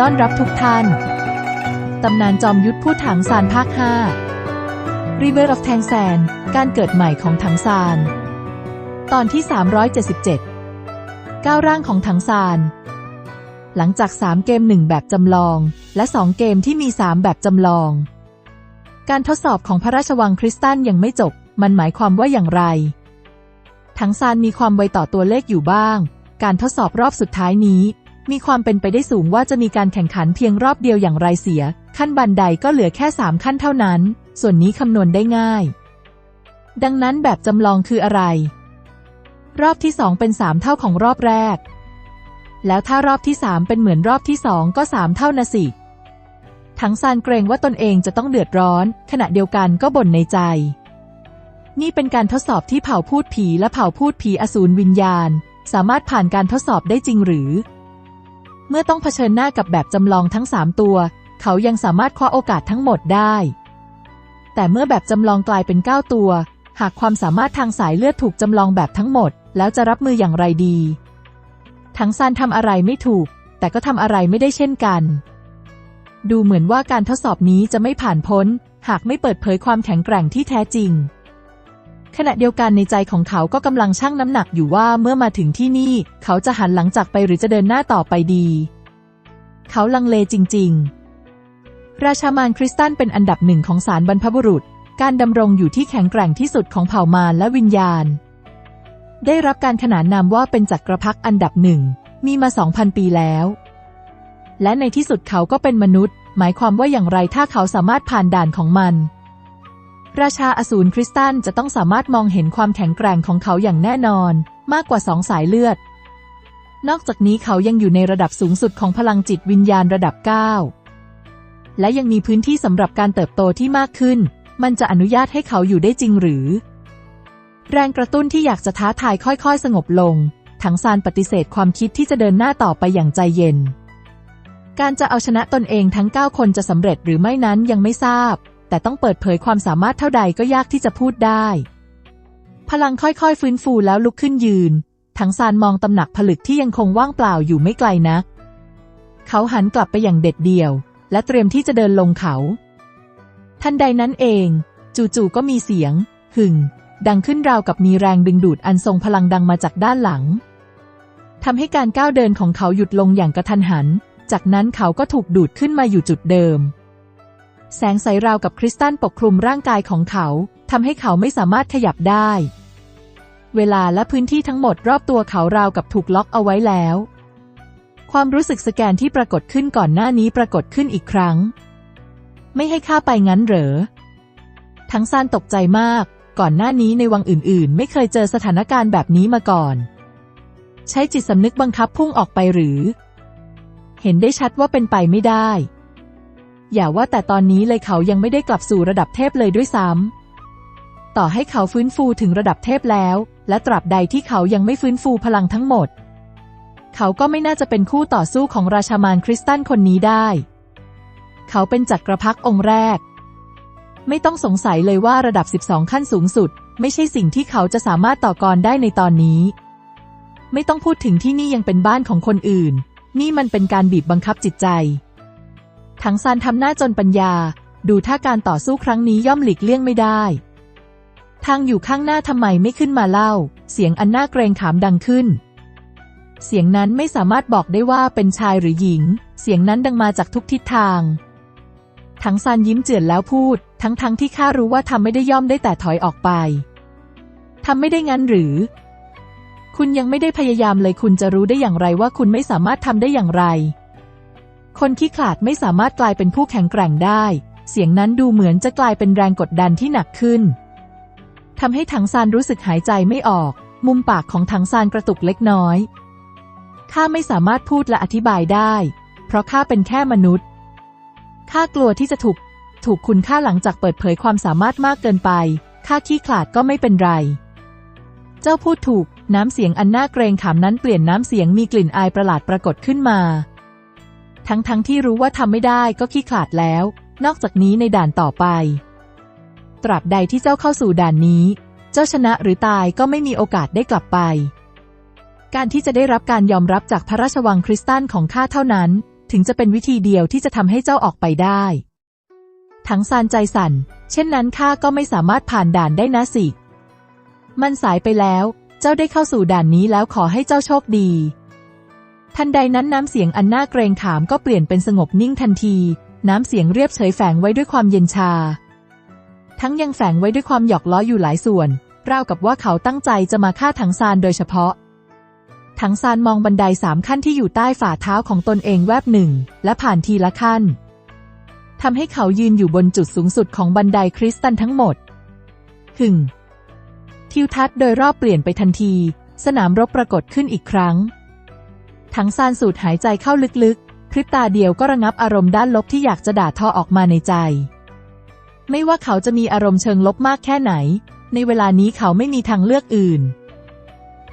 ต้อนรับทุกท่าน ตำนานจอมยุทธผู้ถังซานภาค 5 River of Tang San การเกิดใหม่ของถังซาน ตอนที่ 377ก้าวร่างของถังซาน หลังจาก 3 เกม 1 แบบจำลอง และ 2 เกมที่มี 3 แบบจำลอง การทดสอบของพระราชวังคริสตันยังไม่จบ มันหมายความว่าอย่างไร ถังซานมีความไวต่อตัวเลขอยู่บ้าง การทดสอบรอบสุดท้ายนี้ มีความเป็นไปได้สูงว่าจะมีการแข่งขันเพียงรอบเดียวอย่างไรเสีย ขั้นบันไดก็เหลือแค่ 3 ขั้นเท่านั้น ส่วนนี้คำนวณได้ง่าย ดังนั้นแบบจำลองคืออะไร รอบที่ 2 เป็น 3 เท่าของรอบแรก แล้วถ้ารอบที่ 3 เป็นเหมือนรอบที่ 2 ก็ 3 เท่านะสิทั้งซานเกรงว่าตนเองจะต้องเดือดร้อน ขณะเดียวกันก็บ่นในใจ นี่เป็นการทดสอบที่เผ่าพูดผีและเผ่าพูดผีอสูรวิญญาณ สามารถผ่านการทดสอบได้จริงหรือ เมื่อต้องเผชิญหน้ากับแบบจำลองทั้ง 3 ตัว เขายังสามารถคว้าโอกาสทั้งหมดได้ แต่เมื่อแบบจำลองกลายเป็น 9 ตัว หากความสามารถทางสายเลือดถูกจำลองแบบทั้งหมด แล้วจะรับมืออย่างไรดี ทั้งซานทำอะไรไม่ถูก แต่ก็ทำอะไรไม่ได้เช่นกัน ดูเหมือนว่าการทดสอบนี้จะไม่ผ่านพ้น หากไม่เปิดเผยความแข็งแกร่งที่แท้จริง ขณะเดียวกันในใจของเขาก็กำลังชั่งน้ำหนักอยู่ว่าเมื่อมาถึงที่นี่ เขาจะหันหลังจากไปหรือจะเดินหน้าต่อไปดี เขาลังเลจริง ๆ ราชามานคริสตันเป็นอันดับหนึ่งของสารบรรพบุรุษ การดำรงอยู่ที่แข็งแกร่งที่สุดของเผ่ามารและวิญญาณ ได้รับการขนานนามว่าเป็นจักรพรรดิอันดับหนึ่งมีมา2,000ปีแล้ว และในที่สุดเขาก็เป็นมนุษย์ หมายความว่าอย่างไรถ้าเขาสามารถผ่านด่านของมัน ราชาอสูรคริสตันจะต้องสามารถมองเห็นความแข็งแกร่งของเขาอย่างแน่นอน มากกว่าสองสายเลือด นอกจากนี้เขายังอยู่ในระดับสูงสุดของพลังจิตวิญญาณระดับ 9 และยังมีพื้นที่สำหรับการเติบโตที่มากขึ้น มันจะอนุญาตให้เขาอยู่ได้จริงหรือ แรงกระตุ้นที่อยากจะท้าทายค่อยๆ สงบลง ถังซานปฏิเสธความคิดที่จะเดินหน้าต่อไปอย่างใจเย็น การจะเอาชนะตนเองทั้ง 9 คนจะสำเร็จหรือไม่นั้นยังไม่ทราบ แต่ต้องเปิดเผยความสามารถเท่าใดก็ยากที่จะพูดได้ พลังค่อยๆ ฟื้นฟูแล้วลุกขึ้นยืนถังซานมองตำหนักผลึกที่ยังคงว่างเปล่าอยู่ไม่ไกลนัก เขาหันกลับไปอย่างเด็ดเดี่ยว และเตรียมที่จะเดินลงเขา ทันใดนั้นเอง จู่ๆก็มีเสียง หึ่ง ดังขึ้นราวกับมีแรงดึงดูดอันทรงพลังดังมาจากด้านหลังทำให้การก้าวเดินของเขาหยุดลงอย่างกระทันหัน จากนั้นเขาก็ถูกดูดขึ้นมาอยู่จุดเดิม แสงใสราวกับคริสตัลปกคลุมร่างกายของเขาทำให้เขาไม่สามารถขยับได้ เวลาและพื้นที่ทั้งหมดรอบตัวเขาราวกับถูกล็อกเอาไว้แล้ว ความรู้สึกสแกนที่ปรากฏขึ้นก่อนหน้านี้ปรากฏขึ้นอีกครั้ง ไม่ให้ข้าไปงั้นเหรอ ทั้งซานตกใจมาก ก่อนหน้านี้ในวังอื่นๆ ไม่เคยเจอสถานการณ์แบบนี้มาก่อน ใช้จิตสำนึกบังคับพุ่งออกไปหรือ เห็นได้ชัดว่าเป็นไปไม่ได้ อย่าว่าแต่ตอนนี้เลยเขายังไม่ได้กลับสู่ระดับเทพเลยด้วยซ้ำต่อให้เขาฟื้นฟูถึงระดับเทพแล้ว และตราบใดที่เขายังไม่ฟื้นฟูพลังทั้งหมด เขาก็ไม่น่าจะเป็นคู่ต่อสู้ของราชามานคริสตันคนนี้ได้ เขาเป็นจักรพรรดิองค์แรก ไม่ต้องสงสัยเลยว่าระดับ 12 ขั้นสูงสุด ไม่ใช่สิ่งที่เขาจะสามารถต่อกรได้ในตอนนี้ ไม่ต้องพูดถึงที่นี่ยังเป็นบ้านของคนอื่น นี่มันเป็นการบีบบังคับจิตใจ ทังซานทำหน้าจนปัญญา ดูท่าการต่อสู้ครั้งนี้ย่อมหลีกเลี่ยงไม่ได้ ทางอยู่ข้างหน้าทำไมไม่ขึ้นมาเล่า เสียงอันน่าเกรงขามดังขึ้น เสียงนั้นไม่สามารถบอกได้ว่าเป็นชายหรือหญิง เสียงนั้นดังมาจากทุกทิศทางทังซานยิ้มเจือนแล้วพูด ทั้งๆทที่ข้ารู้ว่าทำไม่ได้ย่อมได้แต่ถอยออกไปทำไม่ได้งั้นหรือ คุณยังไม่ได้พยายามเลยคุณจะรู้ได้อย่างไรว่าคุณไม่สามารถทำได้อย่างไร คนขี้ขลาดไม่สามารถกลายเป็นผู้แข็งแกร่งได้ เสียงนั้นดูเหมือนจะกลายเป็นแรงกดดันที่หนักขึ้นทำให้ถังซานรู้สึกหายใจไม่ออก มุมปากของถังซานกระตุกเล็กน้อยข้าไม่สามารถพูดและอธิบายได้ เพราะข้าเป็นแค่มนุษย์ข้ากลัวที่จะถูก ถูกคุณค่าหลังจากเปิดเผยความสามารถมากเกินไปข้าขี้ขลาดก็ไม่เป็นไร เจ้าพูดถูก น้ำเสียงอันน่าเกรงขามนั้นเปลี่ยนน้ำเสียงมีกลิ่นอายประหลาดปรากฏขึ้นมา ทั้งๆทที่รู้ว่าทำไม่ได้ก็ขี้ขลาดแล้ว นอกจากนี้ในด่านต่อไป ตราบใดที่เจ้าเข้าสู่ด่านนี้ เจ้าชนะหรือตายก็ไม่มีโอกาสได้กลับไป การที่จะได้รับการยอมรับจากพระราชวังคริสตันของข้าเท่านั้น ถึงจะเป็นวิธีเดียวที่จะทำให้เจ้าออกไปได้ถังซานใจสั่น เช่นนั้นข้าก็ไม่สามารถผ่านด่านได้นะสิ มันสายไปแล้ว เจ้าได้เข้าสู่ด่านนี้แล้วขอให้เจ้าโชคดี ทันใดนั้นน้ำเสียงอันน่าเกรงขามก็เปลี่ยนเป็นสงบนิ่งทันที น้ำเสียงเรียบเฉยแฝงไว้ด้วยความเย็นชา ทั้งยังแฝงไว้ด้วยความหยอกล้ออยู่หลายส่วน ราวกับว่าเขาตั้งใจจะมาฆ่าถังซานโดยเฉพาะ ถังซานมองบันไดสามขั้นที่อยู่ใต้ฝ่าเท้าของตนเองแวบหนึ่ง และผ่านทีละขั้นทำให้เขายืนอยู่บนจุดสูงสุดของบันไดคริสตัลทั้งหมดหึ่งทิวทัศน์โดยรอบเปลี่ยนไปทันที สนามรบปรากฏขึ้นอีกครั้ง ถังซานสูดหายใจเข้าลึกๆ พริบตาเดียวก็ระงับอารมณ์ด้านลบที่อยากจะด่าทอออกมาในใจ ไม่ว่าเขาจะมีอารมณ์เชิงลบมากแค่ไหน ในเวลานี้เขาไม่มีทางเลือกอื่น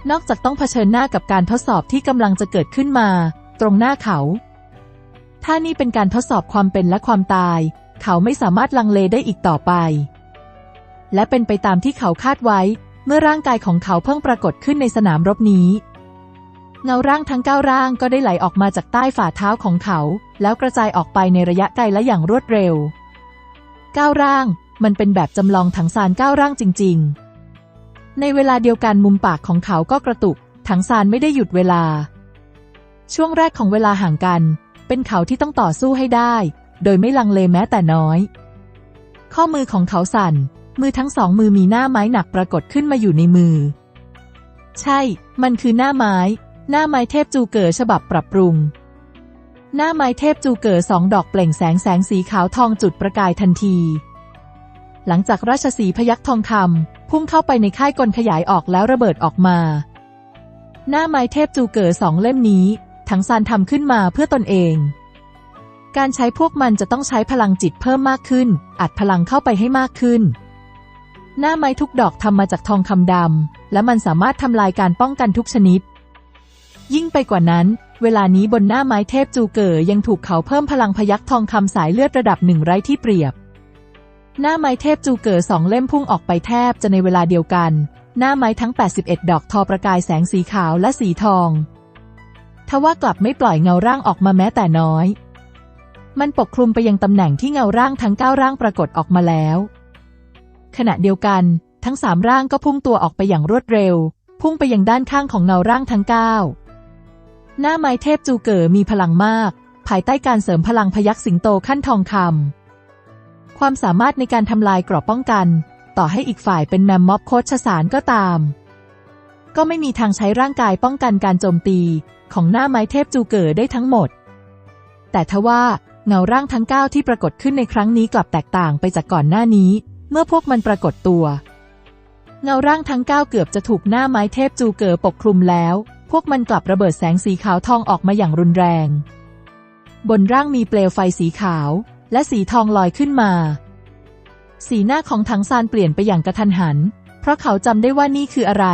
นอกจากต้องเผชิญหน้ากับการทดสอบที่กำลังจะเกิดขึ้นมา ตรงหน้าเขา ถ้านี่เป็นการทดสอบความเป็นและความตาย เขาไม่สามารถลังเลได้อีกต่อไป และเป็นไปตามที่เขาคาดไว้ เมื่อร่างกายของเขาเพิ่งปรากฏขึ้นในสนามรบนี้ เงาร่างทั้งเก้าร่างก็ได้ไหลออกมาจากใต้ฝ่าเท้าของเขา แล้วกระจายออกไปในระยะไกลและอย่างรวดเร็วเก้าร่าง มันเป็นแบบจำลองถังซานเก้าร่างจริง ๆ ในเวลาเดียวกันมุมปากของเขาก็กระตุก ถังซานไม่ได้หยุดเวลา ช่วงแรกของเวลาห่างกัน เป็นเขาที่ต้องต่อสู้ให้ได้ โดยไม่ลังเลแม้แต่น้อย ข้อมือของเขาสั่น มือทั้งสองมือมีหน้าไม้หนักปรากฏขึ้นมาอยู่ในมือ ใช่ มันคือหน้าไม้ หน้าไม้เทพจูเก๋อฉบับปรับปรุง หน้าไม้เทพจูเก๋อสองดอกเปล่งแสงแสงสีขาวทองจุดประกายทันที หลังจากราชสีพยักทองคำพุ่งเข้าไปในค่ายกลขยายออกแล้วระเบิดออกมา หน้าไม้เทพจูเก๋อสองเล่มนี้ ทั้งซานทำขึ้นมาเพื่อตนเอง การใช้พวกมันจะต้องใช้พลังจิตเพิ่มมากขึ้น อัดพลังเข้าไปให้มากขึ้น หน้าไม้ทุกดอกทำมาจากทองคำดำและมันสามารถทำลายการป้องกันทุกชนิด ยิ่งไปกว่านั้น เวลานี้บนหน้าไม้เทพจูเก๋ยังถูกเขาเพิ่มพลังพยักทองคำสายเลือดระดับหนึ่งไร้ที่เปรียบ หน้าไม้เทพจูเก๋สองเล่มพุ่งออกไปแทบจะในเวลาเดียวกัน หน้าไม้ทั้ง 81 ดอกทอประกายแสงสีขาวและสีทองทว่ากลับไม่ปล่อยเงาร่างออกมาแม้แต่น้อย มันปกคลุมไปยังตำแหน่งที่เงาร่างทั้งเก้าร่างปรากฏออกมาแล้ว ขณะเดียวกันทั้งสามร่างก็พุ่งตัวออกไปอย่างรวดเร็ว พุ่งไปยังด้านข้างของเงาร่างทั้งเก้า หน้าไม้เทพจูเก๋อมีพลังมาก ภายใต้การเสริมพลังพยักสิงโตขั้นทองคำความสามารถในการทำลายกรอบป้องกัน ต่อให้อีกฝ่ายเป็นแมมม็อบโคชสารก็ตาม ก็ไม่มีทางใช้ร่างกายป้องกันการโจมตี ของหน้าไม้เทพจูเก๋อได้ทั้งหมด แต่ทว่าเงาร่างทั้งเก้าที่ปรากฏขึ้นในครั้งนี้กลับแตกต่างไปจากก่อนหน้านี้ เมื่อพวกมันปรากฏตัว เงาร่างทั้งเก้าเกือบจะถูกหน้าไม้เทพจูเก๋อปกคลุมแล้ว พวกมันกลับระเบิดแสงสีขาวทองออกมาอย่างรุนแรง บนร่างมีเปลวไฟสีขาว และสีทองลอยขึ้นมา สีหน้าของถังซานเปลี่ยนไปอย่างกระทันหัน เพราะเขาจำได้ว่านี่คืออะไร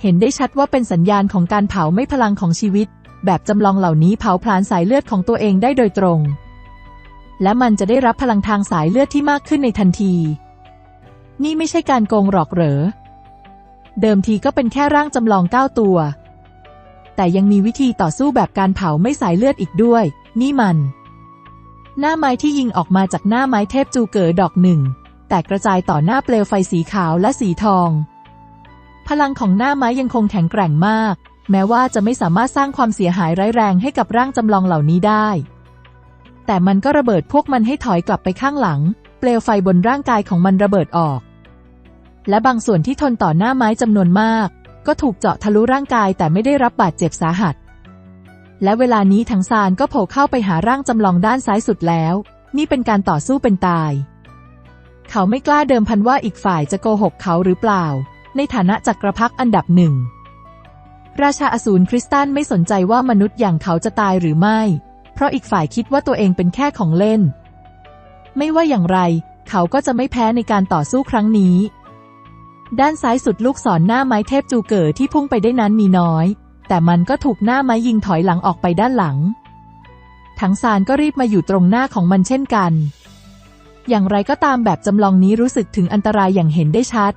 เห็นได้ชัดว่าเป็นสัญญาณของการเผาไม่พลังของชีวิต แบบจำลองเหล่านี้เผาพลานสายเลือดของตัวเองได้โดยตรง และมันจะได้รับพลังทางสายเลือดที่มากขึ้นในทันที นี่ไม่ใช่การโกงหรอกเหรอ เดิมทีก็เป็นแค่ร่างจำลองเก้าตัว แต่ยังมีวิธีต่อสู้แบบการเผาไม่สายเลือดอีกด้วย นี่มัน หน้าไม้ที่ยิงออกมาจากหน้าไม้เทพจูเก๋อดอกหนึ่ง แตกกระจายต่อหน้าเปลวไฟสีขาวและสีทอง พลังของหน้าไม้ยังคงแข็งแกร่งมาก แม้ว่าจะไม่สามารถสร้างความเสียหายร้ายแรงให้กับร่างจำลองเหล่านี้ได้ แต่มันก็ระเบิดพวกมันให้ถอยกลับไปข้างหลัง เปลวไฟบนร่างกายของมันระเบิดออก และบางส่วนที่ทนต่อหน้าไม้จำนวนมาก ก็ถูกเจาะทะลุร่างกายแต่ไม่ได้รับบาดเจ็บสาหัส และเวลานี้ทั้งซานก็โผล่เข้าไปหาร่างจำลองด้านซ้ายสุดแล้ว นี่เป็นการต่อสู้เป็นตาย เขาไม่กล้าเดิมพันว่าอีกฝ่ายจะโกหกเขาหรือเปล่า ในฐานะจักรพรรดิอันดับหนึ่งราชาอสูรคริสตันไม่สนใจว่ามนุษย์อย่างเขาจะตายหรือไม่ เพราะอีกฝ่ายคิดว่าตัวเองเป็นแค่ของเล่น ไม่ว่าอย่างไร เขาก็จะไม่แพ้ในการต่อสู้ครั้งนี้ ด้านซ้ายสุดลูกศรหน้าไม้เทพจูเก๋อที่พุ่งไปได้นั้นมีน้อย แต่มันก็ถูกหน้าไม้ยิงถอยหลังออกไปด้านหลัง ทั้งซานก็รีบมาอยู่ตรงหน้าของมันเช่นกัน อย่างไรก็ตามแบบจำลองนี้รู้สึกถึงอันตรายอย่างเห็นได้ชัด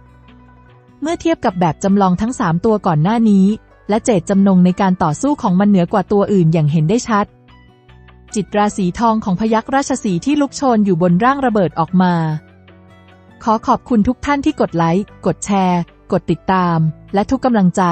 เมื่อเทียบกับแบบจำลองทั้งสามตัวก่อนหน้านี้ และเจตจำนงในการต่อสู้ของมันเหนือกว่าตัวอื่นอย่างเห็นได้ชัด จิตราสีทองของพยักราชสีที่ลุกโชนอยู่บนร่างระเบิดออกมา ขอขอบคุณทุกท่านที่กดไลค์ กดแชร์ กดติดตาม และทุกกำลังใจ